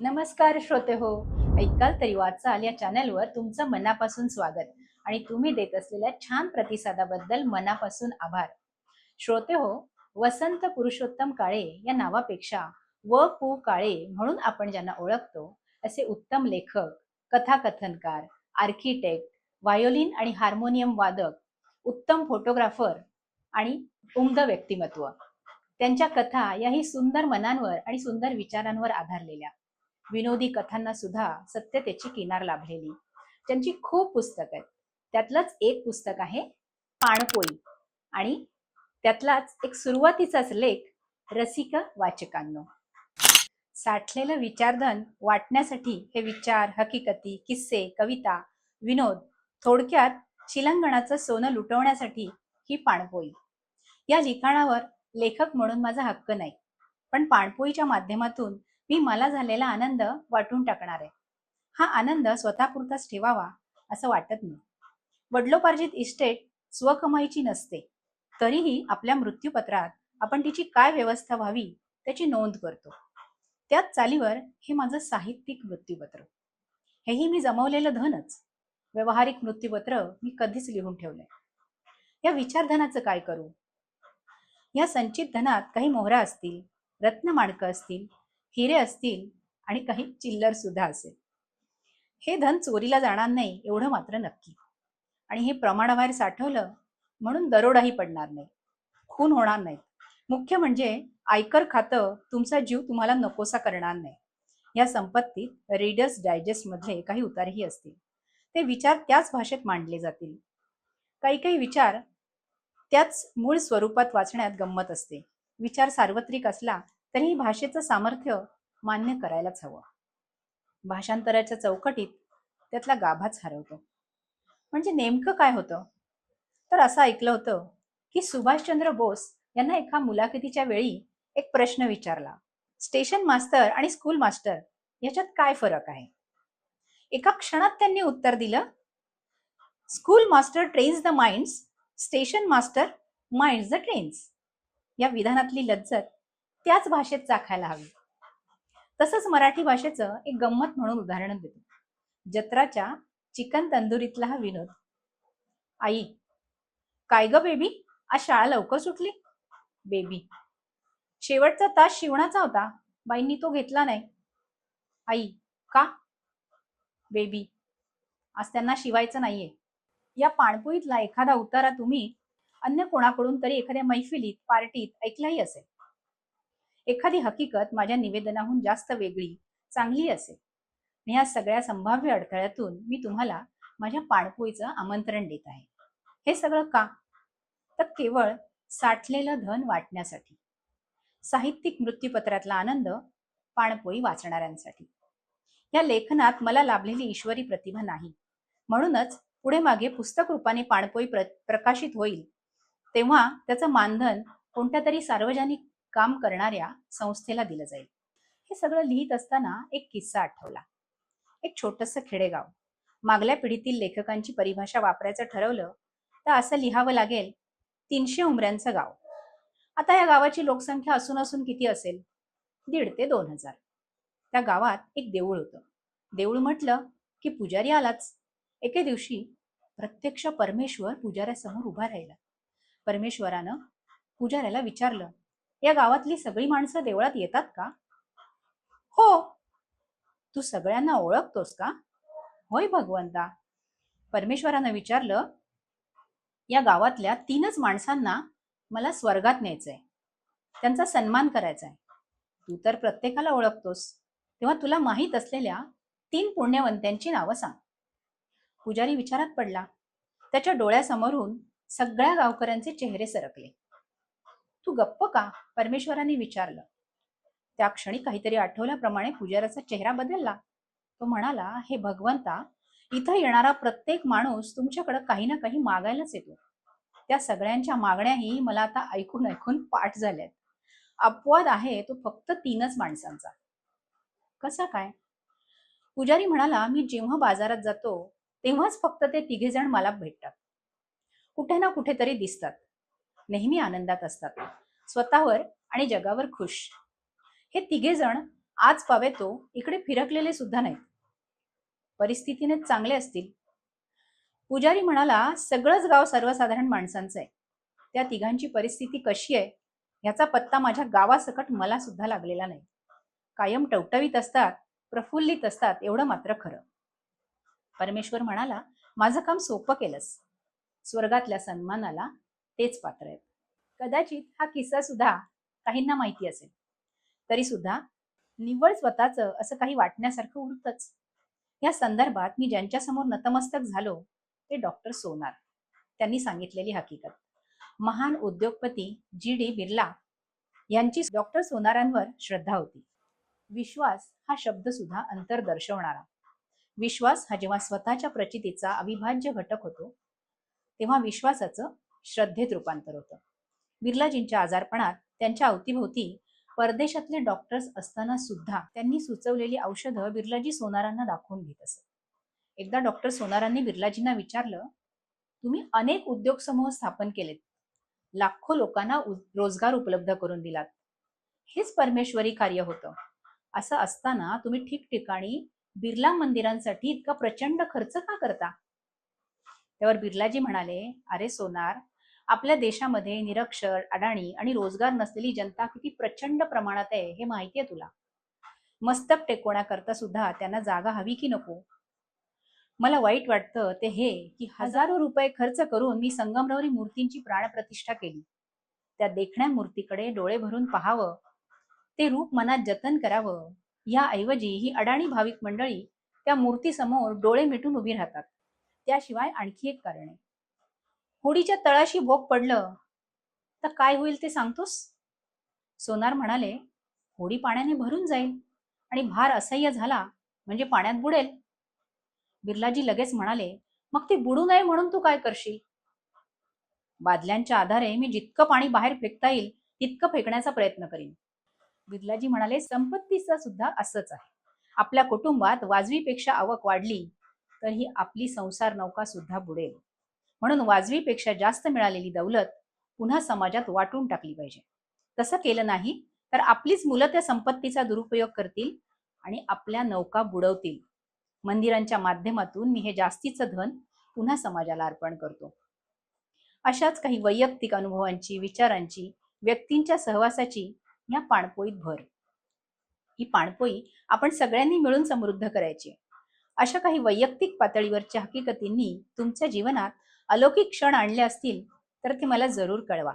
नमस्कार श्रोते हो. ऐकाल तरी वाचाल या चॅनलवर तुमचं मनापासून स्वागत आणि तुम्ही देत असलेल्या छान प्रतिसादाबद्दल मनापासून आभार. श्रोते हो वसंत पुरुषोत्तम काळे या नावापेक्षा व पु काळे म्हणून आपण ज्यांना ओळखतो असे उत्तम लेखक कथाकथनकार आर्किटेक्ट व्हायोलिन आणि हार्मोनियम वादक उत्तम फोटोग्राफर आणि उमद व्यक्तिमत्व. त्यांच्या कथा याही सुंदर मनांवर आणि सुंदर विचारांवर आधारलेल्या. विनोदी कथांना सुद्धा सत्यतेची किनार लाभलेली. त्यांची खूप पुस्तक आहेत. त्यातलंच एक पुस्तक आहे पाणपोई आणि त्यातलाच एक सुरुवातीचाच लेख रसिक वाचकांनो. साठलेलं विचारधन वाटण्यासाठी हे विचार हकीकती किस्से कविता विनोद थोडक्यात शिलंगणाचं सोनं लुटवण्यासाठी ही पाणपोई या लिखाणावर लेखक म्हणून माझा हक्क नाही. पण पाणपोईच्या माध्यमातून मी मला झालेला आनंद वाटून टाकणार आहे. हा आनंद स्वतःपुरताच ठेवावा असं वाटत नाही. वडलोपार्जित इस्टेट स्वकमाईची नसते. तरीही आपल्या मृत्यूपत्रात आपण तिची काय व्यवस्था व्हावी त्याची नोंद करतो. त्याच चालीवर हे माझं साहित्यिक मृत्यूपत्र. हेही मी जमवलेलं धनच. व्यवहारिक मृत्यूपत्र मी कधीच लिहून ठेवलंय. या विचारधनाचं काय करू? या संचित धनात काही मोहरा असतील रत्न माणकं असतील हिरे असतील आणि काही चिल्लर सुद्धा असेल. हे धन चोरीला जाणार नाही एवढं मात्र नक्की. आणि हे प्रमाणाबाहेर साठवलं म्हणून दरोडाही पडणार नाही. खून होणार नाही मुख्य म्हणजे आयकर खातं तुमचा जीव तुम्हाला नकोसा करणार नाही. या संपत्तीत रीडर्स डायजेस्ट मधले काही उतारही असतील. ते विचार त्याच भाषेत मांडले जातील. काही काही विचार त्याच मूळ स्वरूपात वाचण्यात गंमत असते. विचार सार्वत्रिक असला तरीही भाषेचं सामर्थ्य मान्य करायलाच हवं. भाषांतराच्या चौकटीत त्यातला गाभाच हरवतो. म्हणजे नेमकं काय होतं? तर असं ऐकलं होतं की सुभाषचंद्र बोस यांना एका मुलाखतीच्या वेळी एक प्रश्न विचारला. स्टेशन मास्तर आणि स्कूल मास्टर याच्यात काय फरक आहे? एका क्षणात त्यांनी उत्तर दिलं school master trains the minds station master minds the trains. या विधानातली लज्जत त्याच भाषेत चाखायला हवी. तसंच मराठी भाषेचं एक गंमत म्हणून उदाहरण देतो. जत्राच्या चिकन तंदुरीतला हा विनोद. आई काय ग बेबी? आज शाळा लवकर सुटली? बेबी शेवटचा तास शिवणाचा होता. बाईंनी तो घेतला नाही. आई का? बेबी आज त्यांना शिवायचं नाहीये. या पाणपोईतला एखादा उतारा तुम्ही अन्य कोणाकडून तरी एखाद्या मैफिलीत पार्टीत ऐकलाही असेल. एखादी हकीकत माझ्या निवेदनाहून जास्त वेगळी चांगली असेल. आणि या सगळ्या संभाव्य अडथळ्यातून मी तुम्हाला माझ्या पाणपोईचं आमंत्रण देत आहे. हे सगळं का? तर केवळ साठलेलं धन वाटण्यासाठी. साहित्यिक मृत्यूपत्रातला आनंद पाणपोई वाचणाऱ्यांसाठी. या लेखनात मला लाभलेली ईश्वरी प्रतिभा नाही. म्हणूनच पुढे मागे पुस्तक रूपाने पाणपोई प्र प्रकाशित होईल तेव्हा त्याचं मानधन कोणत्या तरी सार्वजनिक काम करणाऱ्या संस्थेला दिलं जाईल. हे सगळं लिहित असताना एक किस्सा आठवला. एक छोटंसं खेडेगाव. मागल्या पिढीतील लेखकांची परिभाषा वापरायचं ठरवलं तर असं लिहावं लागेल तीनशे उमऱ्यांचं गाव. आता या गावाची लोकसंख्या असून असून किती असेल? दीड ते दोन हजार. त्या गावात एक देऊळ होतं. देऊळ म्हटलं की पुजारी आलाच. एके दिवशी प्रत्यक्ष परमेश्वर पुजाऱ्यासमोर उभा राहिला. परमेश्वरानं पुजाऱ्याला विचारलं या गावातली सगळी माणसं देवळात येतात का? हो. तू सगळ्यांना ओळखतोस का? होय भगवंता. परमेश्वरानं विचारलं या गावातल्या तीनच माणसांना मला स्वर्गात न्यायचंय. त्यांचा सन्मान करायचा आहे तू तर प्रत्येकाला ओळखतोस. तेव्हा तुला माहीत असलेल्या तीन पुण्यवंत्यांची नावं सांग. पुजारी विचारात पडला. त्याच्या डोळ्यासमोरून सगळ्या गावकऱ्यांचे चेहरे सरकले. तू गप्प का? परमेश्वराने विचारलं. त्या क्षणी काहीतरी आठवल्याप्रमाणे पुजाऱ्याचा चेहरा बदलला. तो म्हणाला हे भगवंता इथं येणारा प्रत्येक माणूस तुमच्याकडे काही ना काही मागायलाच येतो. त्या सगळ्यांच्या मागण्याही मला आता ऐकून ऐकून पाठ झाल्यात. अपवाद आहे तो फक्त तीनच माणसांचा. कसा काय? पुजारी म्हणाला मी जेव्हा बाजारात जातो तेव्हाच फक्त ते तिघे जण मला भेटतात. कुठे ना कुठेतरी दिसतात. नेहमी आनंदात असतात. स्वतःवर आणि जगावर खुश. हे तिघे जण आज पावेतो इकडे फिरकलेले सुद्धा नाहीत. परिस्थितीने चांगले असतील. पुजारी म्हणाला सगळंच गाव सर्वसाधारण माणसांचं आहे. त्या तिघांची परिस्थिती कशी आहे ह्याचा पत्ता माझ्या गावासकट मला सुद्धा लागलेला नाही. कायम टवटवीत असतात प्रफुल्लित असतात एवढं मात्र खरं. परमेश्वर म्हणाला माझं काम सोपं केलंस. स्वर्गातल्या सन्मानाला तेच पात्र आहेत. कदाचित हा किस्सा सुद्धा काहींना माहिती असेल. तरी सुद्धा निव्वळ स्वतःचं असं काही वाटण्यासारखं उरतच या संदर्भात मी ज्यांच्यासमोर नतमस्तक झालो ते डॉक्टर सोनार. त्यांनी सांगितलेली हकीकत. महान उद्योगपती जी डी बिर्ला यांची डॉक्टर सोनारांवर श्रद्धा होती. विश्वास हा शब्द सुद्धा अंतर दर्शवणारा. विश्वास हा जेव्हा स्वतःच्या प्रचितीचा अविभाज्य घटक होतो तेव्हा विश्वासाचं श्रद्धेत रूपांतर होतं. बिर्लाजींच्या आजारपणात त्यांच्या अवतीभोवती परदेशातले डॉक्टर्स असताना सुद्धा त्यांनी सुचवलेली औषधं बिर्लाजी सोनारांना दाखवून घेत असत. एकदा डॉक्टर सोनारांनी बिर्लाजींना विचारलं तुम्ही अनेक उद्योग समूह स्थापन केलेत. लाखो लोकांना रोजगार उपलब्ध करून दिलात. हेच परमेश्वरी कार्य होतं. असं असताना तुम्ही ठिकठिकाणी बिर्ला मंदिरांसाठी इतका प्रचंड खर्च का करता? त्यावर बिर्लाजी म्हणाले अरे सोनार आपल्या देशामध्ये निरक्षर अडाणी आणि रोजगार नसलेली जनता किती प्रचंड प्रमाणात आहे हे माहितीये तुला? मस्तक टेकवण्याकरता सुद्धा त्यांना जागा हवी की नको? मला वाईट वाटतं ते हे की हजारो रुपये खर्च करून मी संगमरवरी मूर्तींची प्राणप्रतिष्ठा केली. त्या देखण्या मूर्तीकडे डोळे भरून पाहावं. ते रूप मनात जतन करावं. याऐवजी ही अडाणी भाविक मंडळी त्या मूर्तीसमोर डोळे मिटून उभी राहतात. त्याशिवाय आणखी एक कारण आहे. होडीच्या तळाशी भोग पडलं. तर काय होईल ते सांगतोस? सोनार म्हणाले होडी पाण्याने भरून जाईल आणि भार असह्य झाला म्हणजे पाण्यात बुडेल. बिर्लाजी लगेच म्हणाले मग ती बुडू नये म्हणून तू काय करशील? बादल्यांच्या आधारे मी जितकं पाणी बाहेर फेकता येईल तितकं फेकण्याचा प्रयत्न करीन. बिर्लाजी म्हणाले संपत्तीचं सुद्धा असंच आहे. आपल्या कुटुंबात वाजवीपेक्षा आवक वाढली तर ही आपली संसार नौका सुद्धा बुडेल. म्हणून वाजवीपेक्षा जास्त मिळालेली दौलत पुन्हा समाजात वाटून टाकली पाहिजे. तसं केलं नाही तर आपलीच मुलं त्या संपत्तीचा दुरुपयोग करतील आणि आपल्या नौका बुडवतील. मंदिरांच्या माध्यमातून मी हे जास्तीचं धन पुन्हा समाजाला अर्पण करतो. अशाच काही वैयक्तिक अनुभवांची विचारांची व्यक्तींच्या सहवासाची या पाणपोईत भर. ही पाणपोई आपण सगळ्यांनी मिळून समृद्ध करायची. अशा काही वैयक्तिक पातळीवरच्या हकीकतींनी तुमच्या जीवनात अलौकिक क्षण आणले असतील तर ते मला जरूर कळवा.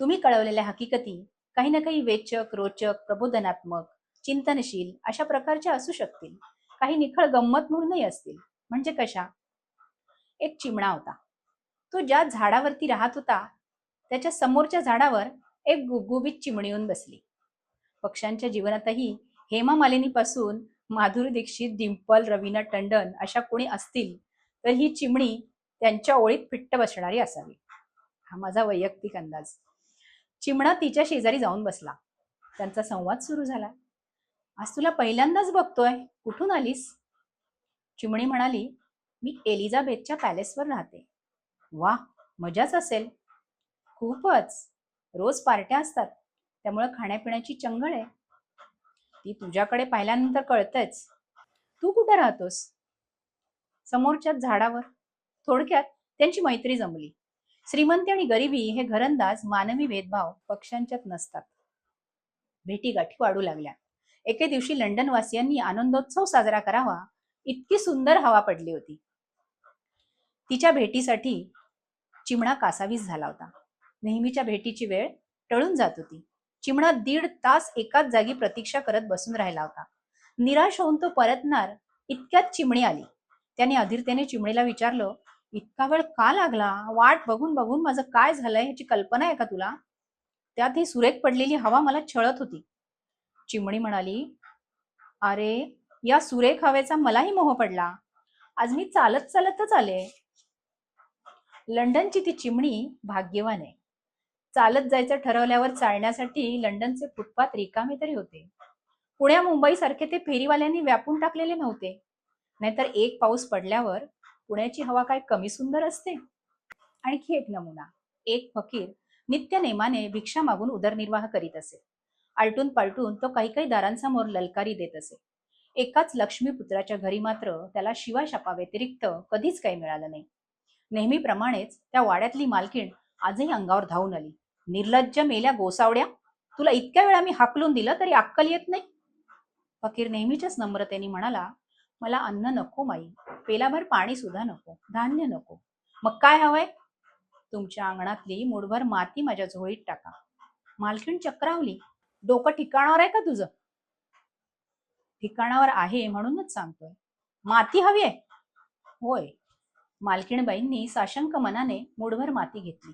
तुम्ही कळवलेल्या हकीकती काही ना काही वेचक रोचक प्रबोधनात्मक चिंतनशील अशा प्रकारच्या असू शकतील. काही निखळ गंमत म्हणूनही असतील. म्हणजे कशा? एक चिमणा होता. तो ज्या झाडावरती राहत होता त्याच्या समोरच्या झाडावर एक गुबगुबीत चिमणी येऊन बसली. पक्ष्यांच्या जीवनातही हेमा मालिनीपासून माधुरी दीक्षित डिंपल रवीना टंडन अशा कोणी असतील तर ही चिमणी त्यांच्या ओळीत फिट्ट बसणारी असावी. हा माझा वैयक्तिक अंदाज. चिमणा तिच्या शेजारी जाऊन बसला. त्यांचा संवाद सुरू झाला. आज तुला पहिल्यांदाच बघतोय. कुठून आलीस? चिमणी म्हणाली मी एलिझाबेथच्या पॅलेसवर राहते. वा मजाच असेल. खूपच. रोज पार्ट्या असतात. त्यामुळे खाण्यापिण्याची चंगळ आहे. ती तुझ्याकडे पाहिल्यानंतर कळतच. तू कुठे राहतोस? समोरच्याच झाडावर. थोडक्यात त्यांची मैत्री जमली. श्रीमंती आणि गरिबी हे घरंदाज मानवी भेदभाव पक्षांच्यात नसतात. भेटी गाठी वाढू लागल्या. एके दिवशी लंडनवासियांनी आनंदोत्सव साजरा करावा इतकी सुंदर हवा पडली होती. तिच्या भेटीसाठी चिमणा कासावीस झाला होता. नेहमीच्या भेटीची वेळ टळून जात होती. चिमणा दीड तास एकाच जागी प्रतीक्षा करत बसून राहिला होता. निराश होऊन तो परतणार इतक्यात चिमणी आली. त्याने अधीरतेने चिमणीला विचारलं इतका वेळ का लागला? वाट बघून बघून माझं काय झालंय ह्याची कल्पना आहे का तुला? त्यात ही सुरेख पडलेली हवा मला छळत होती. चिमणी म्हणाली अरे या सुरेख हवेचा मलाही मोह पडला. आज मी चालत चालतच आले. लंडनची ती चिमणी भाग्यवान आहे. चालत जायचं ठरवल्यावर चालण्यासाठी लंडनचे फुटपाथ रिकामे तरी होते. पुण्या मुंबई सारखे ते फेरीवाल्यांनी व्यापून टाकलेले नव्हते. नाहीतर एक पाऊस पडल्यावर पुण्याची हवा काय कमी सुंदर असते? आणखी एक नमुना एक फकीर नित्य नेमाने भिक्षा मागून उदरनिर्वाह करीत असे. आलटून पालटून तो काही काही दारांसमोर ललकारी देत असे. एकाच लक्ष्मीपुत्राच्या घरी मात्र त्याला शिवाशापा व्यतिरिक्त कधीच काही मिळालं नाही. नेहमीप्रमाणेच त्या वाड्यातली मालकीण आजही अंगावर धावून आली. निर्लज्ज मेल्या गोसावड्या तुला इतक्या वेळा मी हाकलून दिलं तरी अक्कल येत नाही? फकीर नेहमीच्याच नम्रतेने म्हणाला मला अन्न नको माई. पेलाभर पाणी सुद्धा नको. धान्य नको. मग काय हवंय? तुमच्या अंगणातली मुठभर माती माझ्या झोळीत टाका. मालकीण चक्रावली. डोकं ठिकाणावर आहे का तुझं? ठिकाणावर आहे म्हणूनच सांगतोय. माती हवी आहे? होय. मालकीणबाईंनी साशंक मनाने मुठभर माती घेतली.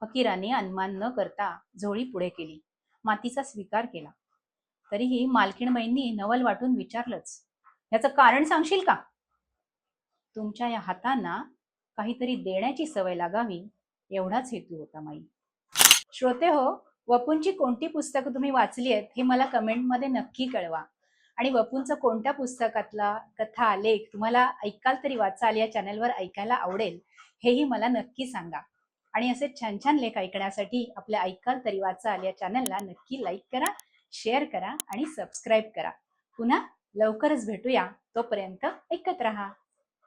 फकीराने अनुमान न करता झोळी पुढे केली. मातीचा स्वीकार केला. तरीही मालकीणबाईंनी नवल वाटून विचारलंच. याचं कारण सांगशील का? तुमच्या या हातांना काहीतरी देण्याची सवय लागावी एवढाच हेतू होता माई. श्रोते हो वपूंची कोणती पुस्तकं तुम्ही वाचली आहेत हे मला कमेंटमध्ये नक्की कळवा. आणि वपूंचं कोणत्या पुस्तकातला कथा लेख तुम्हाला ऐकाल तरी वाचाल या चॅनलवर ऐकायला आवडेल हेही मला नक्की सांगा. आणि असे छान छान लेख ऐकण्यासाठी आपल्या ऐकाल तरी वाचाल या चॅनलला नक्की लाईक करा शेअर करा आणि सबस्क्राईब करा. पुन्हा लवकरच भेटूया. तोपर्यंत ऐकत राहा.